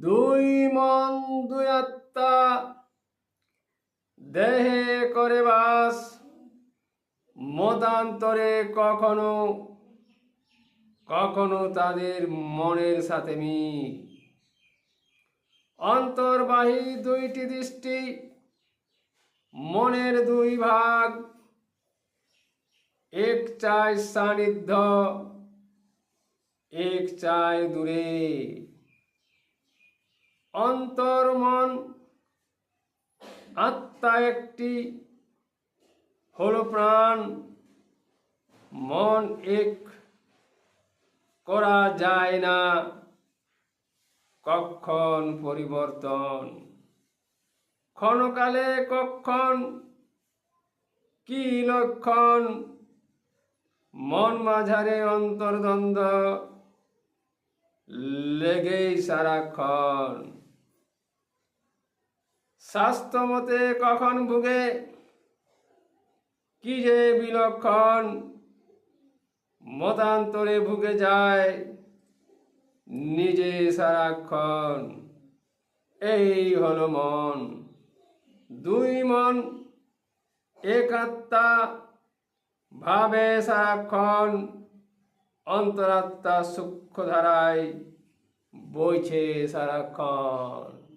দুই মন, দুই আত্মা, দেহে করে বাস, মতান্তরে কখনো কখনো তাদের মনের সাথে মিল। অন্তর্বাহী দুইটি দৃষ্টি, মনের দুই ভাগ, এক চায় সান্নিধ্য, এক চায় দূরে। অন্তর মন, আত্মা একটি হলো প্রাণ, মন এক, করা যায় না কখন পরিবর্তন। ক্ষণকালে কখন কি লক্ষণ? মন মাঝারে অন্তর্দ্বন্দ্ব। লেগেই সারাক্ষণ। স্বাস্থ্য মতে কখন ভুগে? কি যে বিলক্ষণ মতান্তরে ভুগে যায় নিজে সারাক্ষণ। এই হলো মন। দুই মন এক আত্মা ভাবে সারাক্ষণ অন্তরাত্মা সূক্ষ্মধারায় বইছে সারাক্ষণ।